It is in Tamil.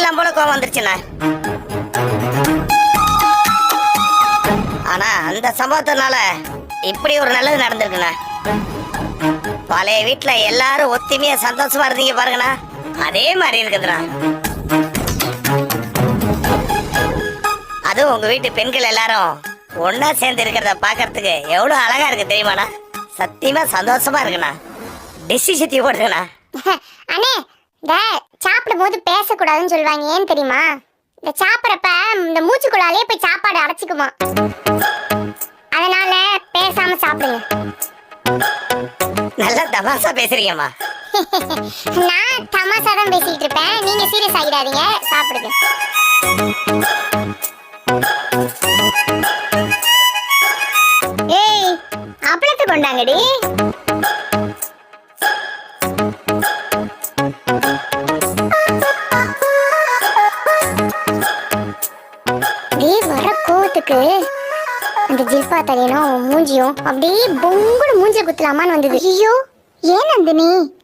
தூக்கிடலாம் போல கோவம் வந்துருச்சுண்ணா ஆனா அந்த சம்பவத்தினால இப்படி ஒரு நல்லது நடந்திருக்குண்ணா பழைய வீட்டுல எல்லாரும் ஒத்துமையா சந்தோஷமா இருந்தீங்க பாருங்கண்ணா. அதே மாதிரி இருக்குதுண்ணா. அதுவும் உங்க வீட்டு பெண்கள் எல்லாரும் ஒன்னா சேர்ந்து இருக்கிறத பாக்குறதுக்கு எவ்வளவு அழகா இருக்கு தெரியுமாண்ணா? சத்தியமா சந்தோஷமா இருக்குண்ணா. டிஷ் சுத்தி போட்டுருக்கண்ணா அண்ணே இந்த சாப்பிடும் போது பேசக்கூடாதுன்னு சொல்லுவாங்க ஏன் தெரியுமா? இந்த சாப்பிட்றப்ப இந்த மூச்சுக்குள்ளாலே போய் சாப்பாடு அடைச்சிக்குமா? அதனால பேசாம சாப்பிடுங்க. நல்லா தமாசா பேசுறீங்கம்மா. நான் தமாசா தான் பேசிட்டு இருப்பேன். நீங்க சீரியஸ் ஆகிடாதீங்க. சாப்பிடுங்க. ஏய் அப்பளத்தை கொண்டாங்கடி. நீ வர கோவத்துக்கு அந்த ஜில்பா தலையனும் மூஞ்சியும் அப்படியே பொங்குடு மூஞ்சில் குத்தலாமான்னு வந்தது. ஐயோ ஏன் நந்தினி?